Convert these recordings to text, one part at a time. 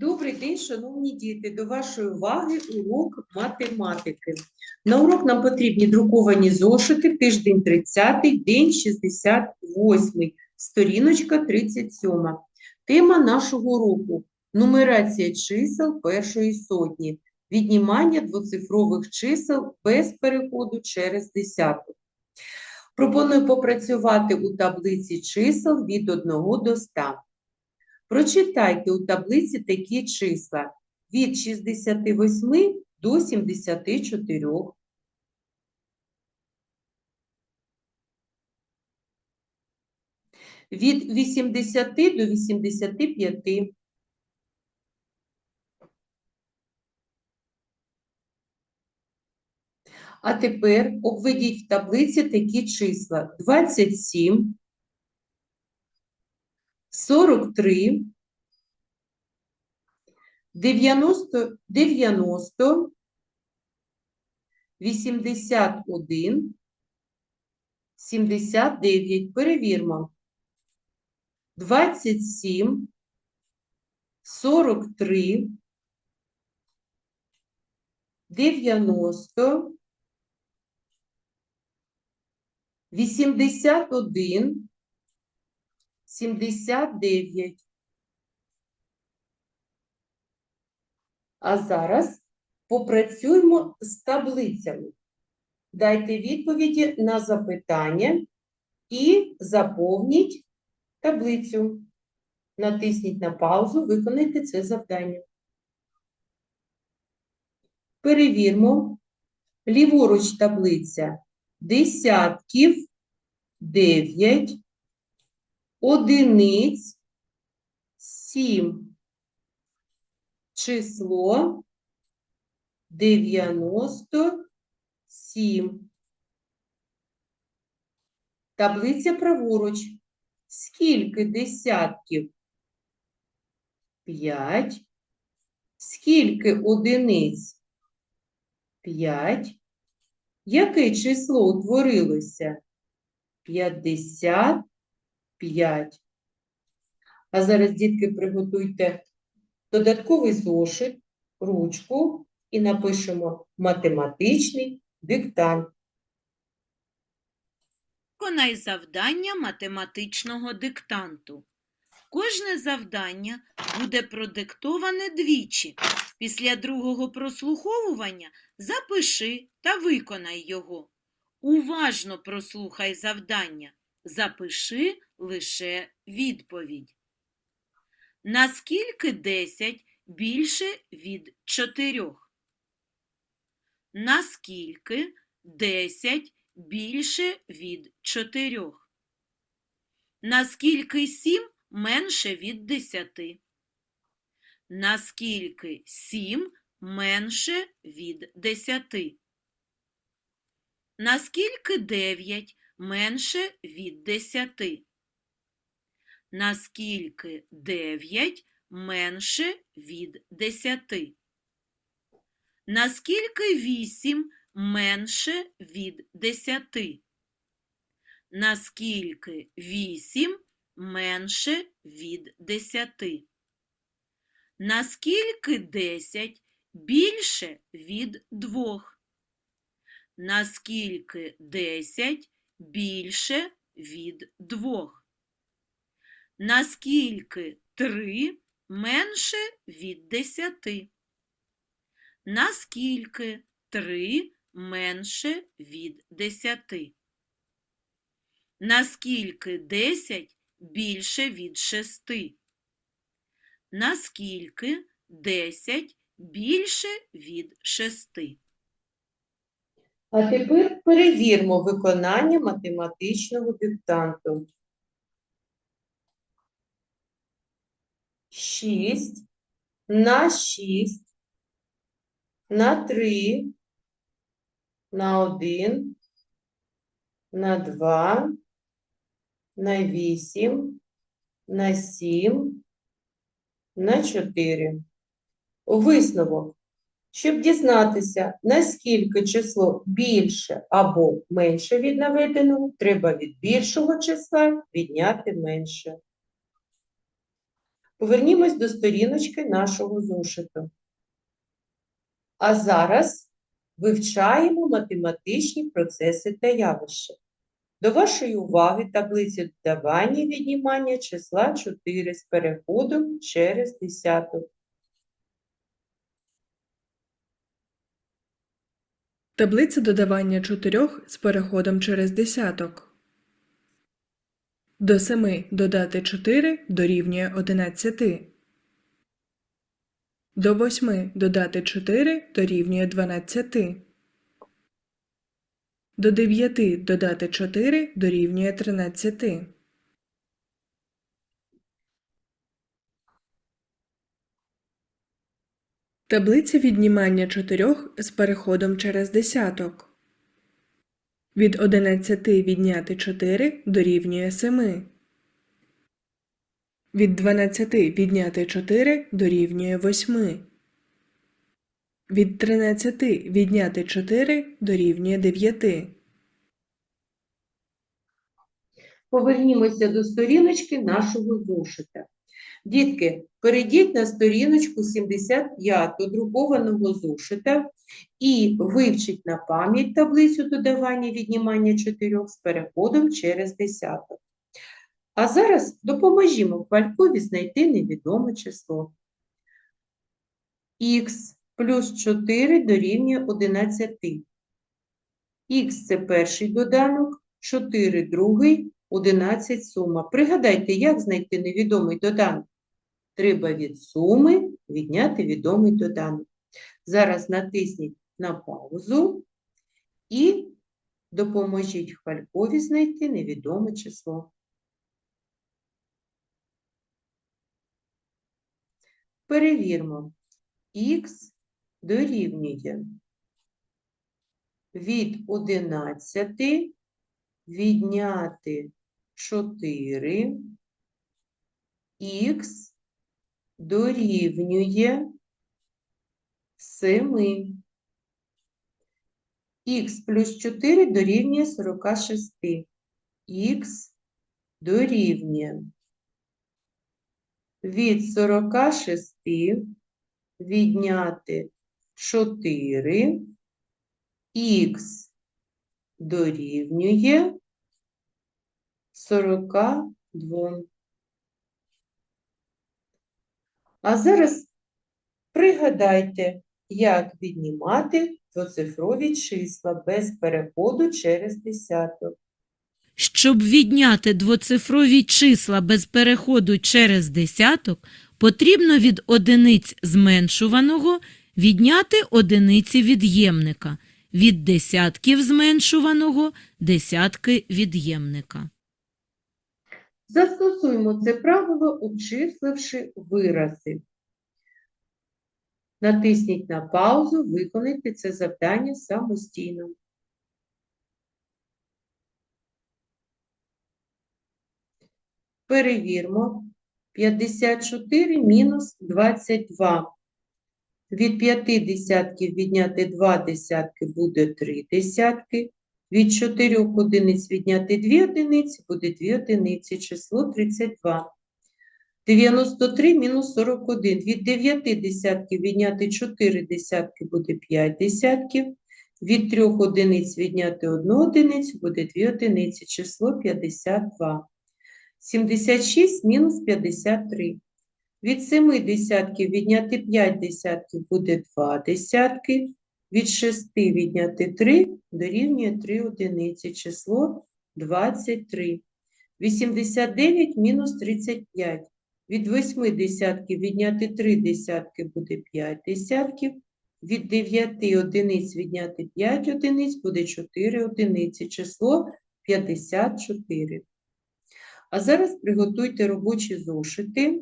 Добрий день, шановні діти. До вашої уваги урок математики. На урок нам потрібні друковані зошити, тиждень 30, день 68, сторіночка 37. Тема нашого уроку – нумерація чисел першої сотні, віднімання двоцифрових чисел без переходу через десяток. Пропоную попрацювати у таблиці чисел від 1 до 100. Прочитайте у таблиці такі числа від 68 до 74. Від 80 до 85. А тепер обведіть в таблиці такі числа 27, 43, 90, 90, 81, 79. Перевірмо. 27, 43, 90, 81, 79. А зараз попрацюємо з таблицями. Дайте відповіді на запитання і заповніть таблицю. Натисніть на паузу, виконайте це завдання. Перевірмо. Ліворуч таблиця десятків 9, одиниць 7 число 97. Таблиця праворуч. Скільки десятків? 5. Скільки одиниць? 5. Яке число утворилося? 55. А зараз, дітки, приготуйте додатковий зошит, ручку і напишемо математичний диктант. Виконай завдання математичного диктанту. Кожне завдання буде продиктоване двічі. Після другого прослуховування запиши та виконай його. Уважно прослухай завдання. Запиши лише відповідь. Наскільки 10 більше від 4? Наскільки 10 більше від 4? Наскільки 7 менше від 10? Наскільки 7 менше від 10? Наскільки 9 менше від 10? Наскільки 9 менше від 10? Наскільки 8 менше від 10? Наскільки 8 менше від 10? Наскільки 10 більше від 2? Наскільки 10 більше від 2? Наскільки 3 менше від 10? Наскільки 3 менше від 10? Наскільки 10 більше від 6? Наскільки 10 більше від 6? А тепер перевірмо виконання математичного диктанту. 6 на 6 на 3 на 1 на 2 на 8 на 7 на 4. Висновок. Щоб дізнатися, наскільки число більше або менше від наведеного, треба від більшого числа відняти менше. Повернімось до сторіночки нашого зошиту. А зараз вивчаємо математичні процеси та явища. До вашої уваги таблиця додавання і віднімання числа 4 з переходом через десяток. Таблиця додавання чотирьох з переходом через десяток. До 7 додати 4 дорівнює 11. До 8 додати 4 дорівнює 12. До 9 додати 4 дорівнює 13. Таблиця віднімання чотирьох з переходом через десяток. Від 11 відняти 4 дорівнює 7. Від 12 відняти 4 дорівнює 8. Від 13 відняти 4 дорівнює 9. Повернімося до сторіночки нашого зошита. Дітки, перейдіть на сторіночку 75 друкованого зошита і вивчіть на пам'ять таблицю додавання віднімання чотирьох з переходом через десяток. А зараз допоможімо Хвалькові знайти невідоме число. Х плюс 4 дорівнює 11. Х – це перший доданок, 4 – другий, 11 – сума. Пригадайте, як знайти невідомий доданок? Треба від суми відняти відомий доданок. Зараз натисніть на паузу і допоможіть Хвалькові знайти невідоме число. Перевірмо. Х дорівнює від 11 відняти 4 х дорівнює 7. Х плюс 4 дорівнює 46. Х дорівнює від 46 відняти 4 х дорівнює 42. А зараз пригадайте, як віднімати двоцифрові числа без переходу через десяток. Щоб відняти двоцифрові числа без переходу через десяток, потрібно від одиниць зменшуваного відняти одиниці від'ємника, від десятків зменшуваного – десятки від'ємника. Застосуємо це правило, обчисливши вирази. Натисніть на паузу, виконайте це завдання самостійно. Перевірмо. 54 мінус 22. Від 5 десятків відняти 2 десятки буде 3 десятки. Від 4 одиниць відняти 2 одиниці буде 2 одиниці. Число 32. 93 мінус 41. Від 9 десятків відняти 4 десятки буде 5 десятків. Від 3 одиниць відняти 1 одиницю буде 2 одиниці. Число 52. 76 мінус 53. Від 7 десятків відняти 5 десятків буде 2 десятки. Від 6 відняти 3 дорівнює 3 одиниці. Число 23. 89 мінус 35. Від 8 десятків відняти 3 десятки буде 5 десятків. Від 9 одиниць відняти 5 одиниць буде 4 одиниці. Число 54. А зараз приготуйте робочі зошити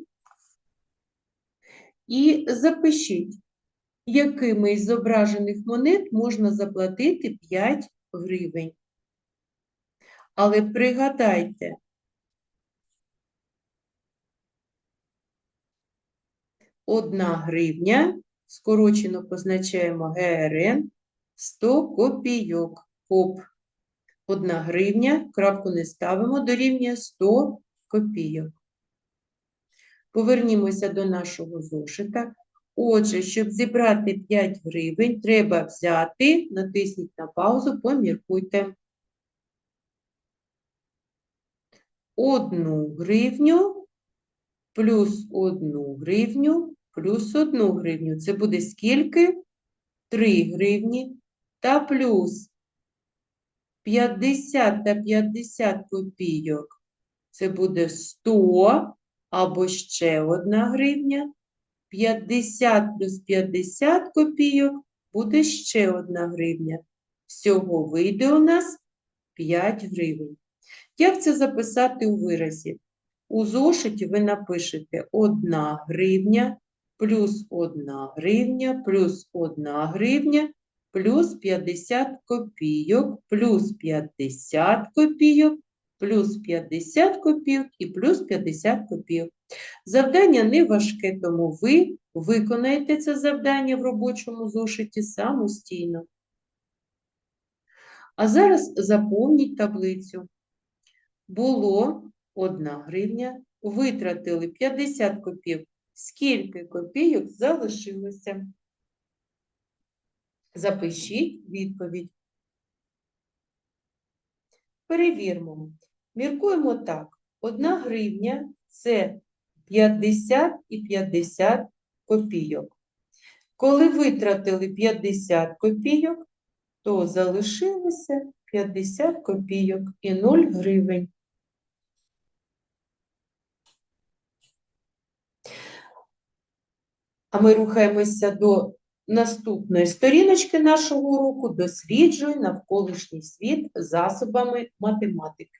і запишіть, якими із зображених монет можна заплатити 5 гривень. Але пригадайте, одна гривня, скорочено позначаємо ГРН, 100 копійок, КОП. Одна гривня, крапку не ставимо, дорівнює 100 копійок. Повернімося до нашого зошита. Отже, щоб зібрати 5 гривень, треба взяти, натисніть на паузу, поміркуйте. Одну гривню плюс одну гривню плюс одну гривню. Це буде скільки? 3 гривні та плюс 50 та 50 копійок. Це буде 100 або ще одна гривня. 50 плюс 50 копійок буде ще одна гривня. Всього вийде у нас 5 гривень. Як це записати у виразі? У зошиті ви напишете 1 гривня плюс 1 гривня плюс 1 гривня плюс 50 копійок плюс 50 копійок плюс 50 копійок і плюс 50 копійок. Завдання не важке, тому ви виконаєте це завдання в робочому зошиті самостійно. А зараз заповніть таблицю. Було 1 гривня, витратили 50 копійок. Скільки копійок залишилося? Запишіть відповідь. Перевіримо. Міркуємо так. 1 гривня – це 50 і 50 копійок. Коли витратили 50 копійок, то залишилося 50 копійок і 0 гривень. А ми рухаємося до наступної сторіночки нашого уроку «Досліджуй навколишній світ засобами математики».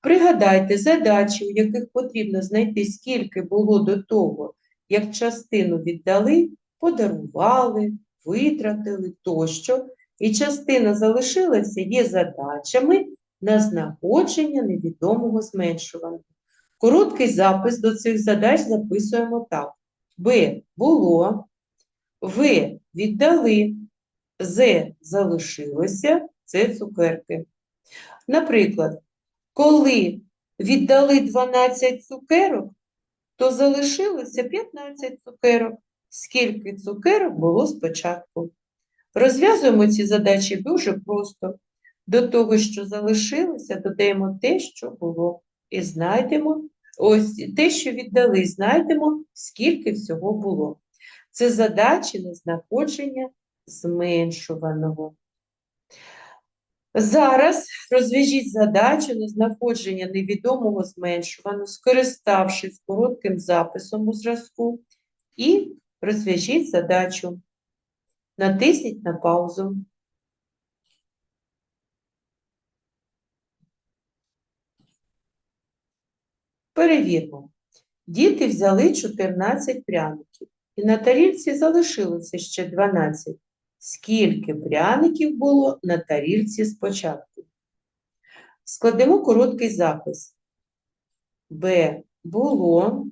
Пригадайте задачі, у яких потрібно знайти, скільки було до того, як частину віддали, подарували, витратили тощо, і частина залишилася, є задачами на знаходження невідомого зменшуваного. Короткий запис до цих задач записуємо так. Б було, В віддали, З залишилося, це цукерки. Наприклад, коли віддали 12 цукерок, то залишилося 15 цукерок. Скільки цукерок було спочатку? Розв'язуємо ці задачі дуже просто. До того, що залишилося, додаємо те, що було. І знайдемо ось те, що віддали, знайдемо, скільки всього було. Це задачі на знаходження зменшуваного. Зараз розв'яжіть задачу на знаходження невідомого зменшуваного, скориставшись коротким записом у зразку, і розв'яжіть задачу. Натисніть на паузу. Перевірмо. Діти взяли 14 пряників, і на тарілці залишилося ще 12. Скільки пряників було на тарілці спочатку? Складемо короткий запис. Б. Було.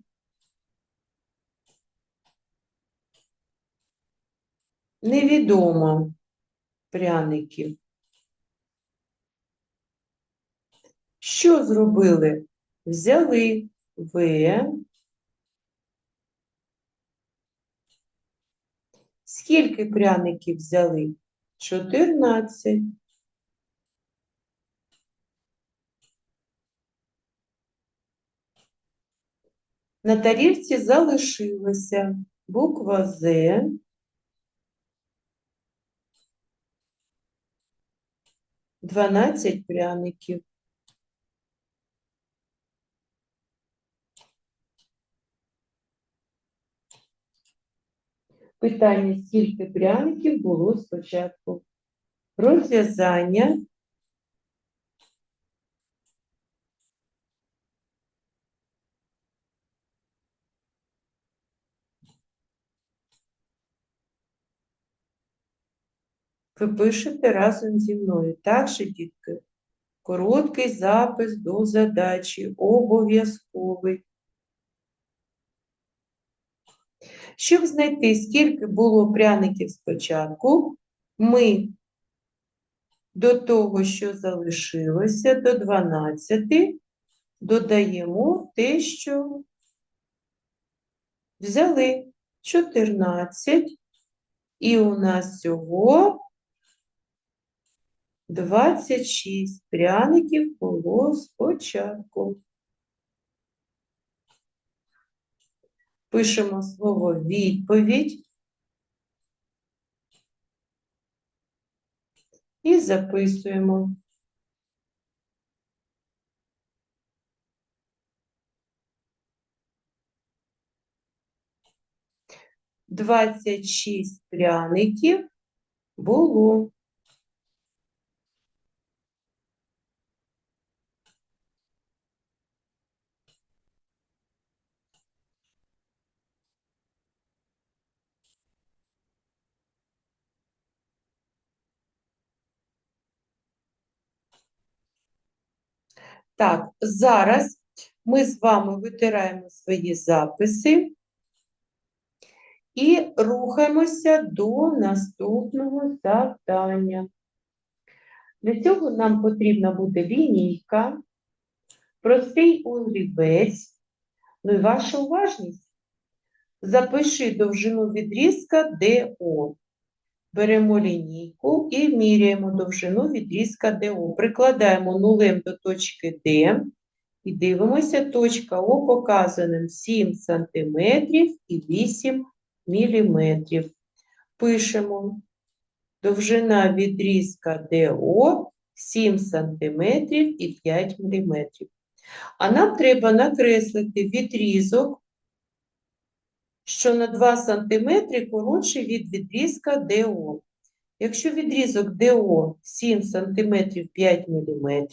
Невідомо пряників. Що зробили? Взяли В. Скільки пряників взяли? 14. На тарілці залишилася буква З. Дванадцять пряників. Питання, скільки пряників було спочатку? Розв'язання. Ви пишете разом зі мною. Так же, дітки, короткий запис до задачі, обов'язковий. Щоб знайти, скільки було пряників спочатку, ми до того, що залишилося, до 12, додаємо те, що Взяли 14, і у нас всього 26 пряників було спочатку. Пишемо слово відповідь і записуємо. Двадцять шість пряників було. Так, зараз ми з вами витираємо свої записи і рухаємося до наступного завдання. Для цього нам потрібна буде лінійка, простий олівець, ну і ваша уважність. Запиши довжину відрізка ДО. Беремо лінійку і міряємо довжину відрізка ДО. Прикладаємо нулем до точки Д і дивимося, точка О показаним 7 см і 8 мм. Пишемо довжина відрізка ДО 7 см і 5 мм. А нам треба накреслити відрізок, що на 2 см коротший від відрізка ДО. Якщо відрізок ДО 7 см 5 мм,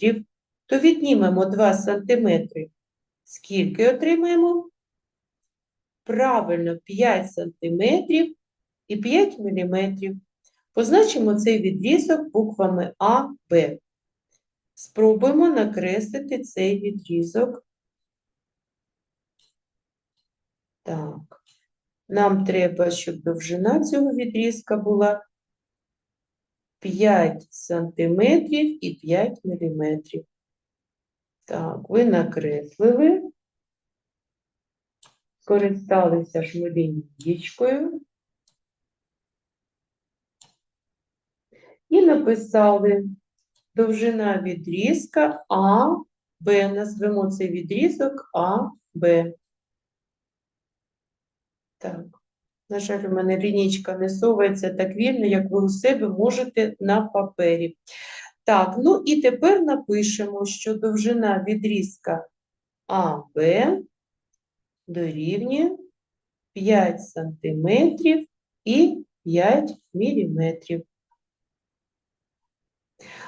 то віднімемо 2 см. Скільки отримаємо? Правильно, 5 см і 5 мм. Позначимо цей відрізок буквами А, Б. Спробуємо накреслити цей відрізок. Так. Нам треба, щоб довжина цього відрізка була 5 сантиметрів і 5 міліметрів. Так, ви накреслили, скористалися ж і написали довжина відрізка А, Б. Назвемо цей відрізок А, Б. Так. На жаль, у мене лінічка не совається так вільно, як ви у себе можете на папері. Так, ну і тепер напишемо, що довжина відрізка АБ дорівнює 5 см і 5 мм.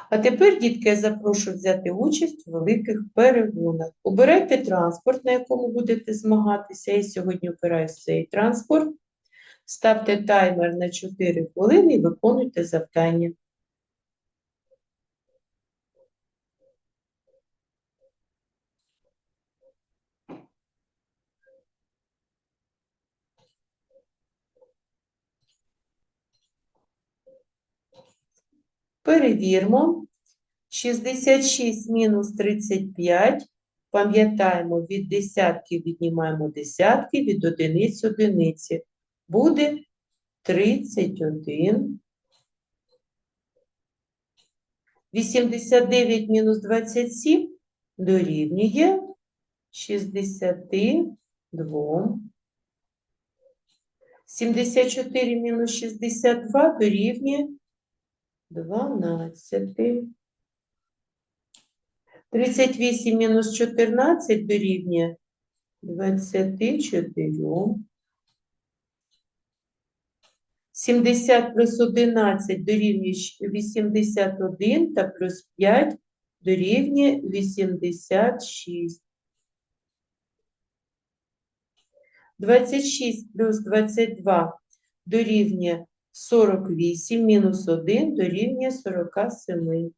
А тепер, дітки, я запрошую взяти участь у великих перегонах. Обирайте транспорт, на якому будете змагатися. Я сьогодні обираю цей транспорт. Ставте таймер на 4 хвилини і виконуйте завдання. Перевірмо. 66 мінус 35. Пам'ятаємо, від десятків віднімаємо десятки, від одиниць одиниці. Буде 31. 89 мінус 27 дорівнює 62. 74 мінус 62 дорівнює 12. 38 мінус 14 дорівнює 24. 70 плюс 11 дорівнює щ- 81 та плюс 5 дорівнює 86. 26 плюс 22 дорівнює 48, мінус 1 дорівнює 47.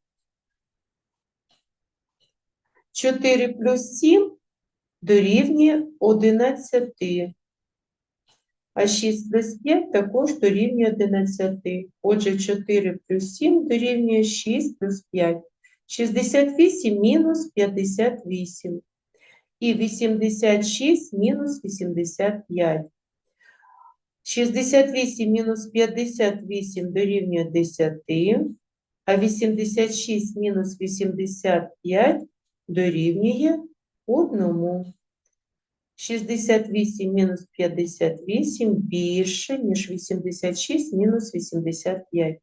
4 плюс 7 дорівнює 11. А 6 плюс 5 також дорівнює 11. Отже, 4 плюс 7 дорівнює 6 плюс 5. 68 мінус 58. І 86 мінус 85. 68 мінус 58 дорівнює 10, а 86 мінус 85 дорівнює 1. 68 мінус 58 більше, ніж 86 мінус 85.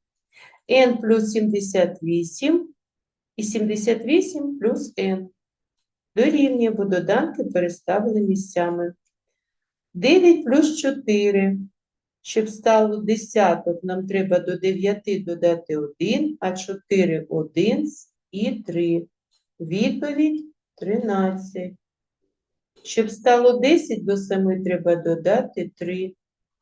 n плюс 78 і 78 плюс n. Дорівнює, бо доданки переставили місцями. 9 плюс 4. Щоб стало десяток, нам треба до 9 додати 1, а 4 – 1 і 3. Відповідь 13. Щоб стало 10 до 7 треба додати 3,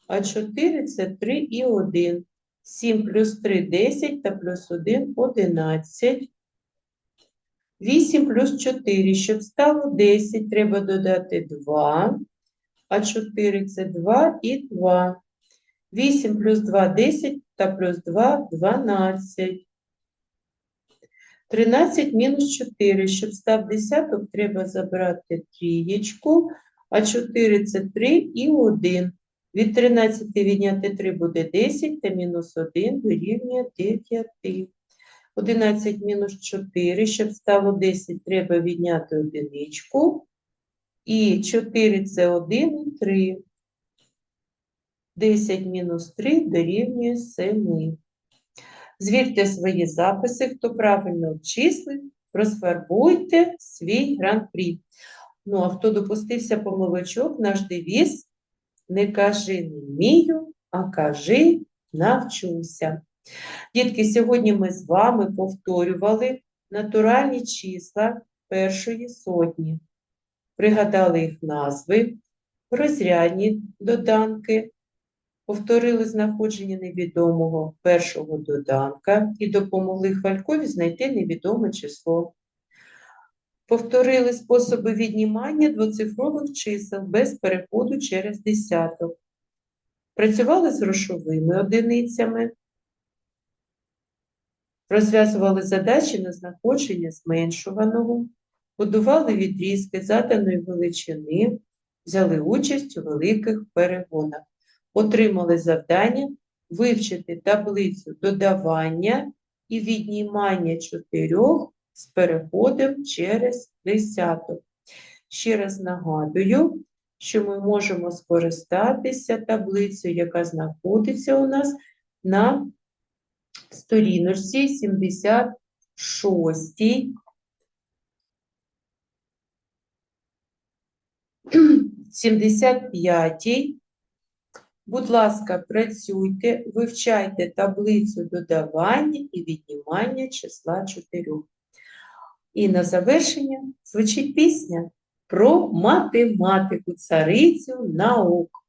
а 4 – це 3 і 1. 7 плюс 3 – 10 та плюс 1 – 11. 8 плюс 4. Щоб стало 10, треба додати 2, а 4 – це 2 і 2. 8 плюс 2 – 10 та плюс 2 – 12. 13 мінус 4. Щоб став десяток, треба забрати трієчку, а 4 – це 3 і 1. Від 13 відняти 3 буде 10, та мінус 1 дорівнює 9. 11 мінус 4. Щоб стало 10, треба відняти одиничку. І 4 – це 1 і 3. 10 мінус 3 дорівнює 7. Звірте свої записи, хто правильно обчислив, розфарбуйте свій гран-прі. Ну, а хто допустився помилочок, наш девіз не кажи не вмію, а кажи навчуся. Дітки, сьогодні ми з вами повторювали натуральні числа першої сотні. Пригадали їх назви, розрядні доданки, повторили знаходження невідомого першого доданка і допомогли Хвалькові знайти невідоме число. Повторили способи віднімання двоцифрових чисел без переходу через десяток. Працювали з грошовими одиницями. Розв'язували задачі на знаходження зменшуваного, будували відрізки заданої величини, взяли участь у великих перегонах отримали завдання вивчити таблицю додавання і віднімання чотирьох з переходом через десяток. Ще раз нагадую, що ми можемо скористатися таблицею, яка знаходиться у нас на сторіночці 76. 75 Будь ласка, працюйте, вивчайте таблицю додавання і віднімання числа 4. І на завершення звучить пісня про математику, царицю наук.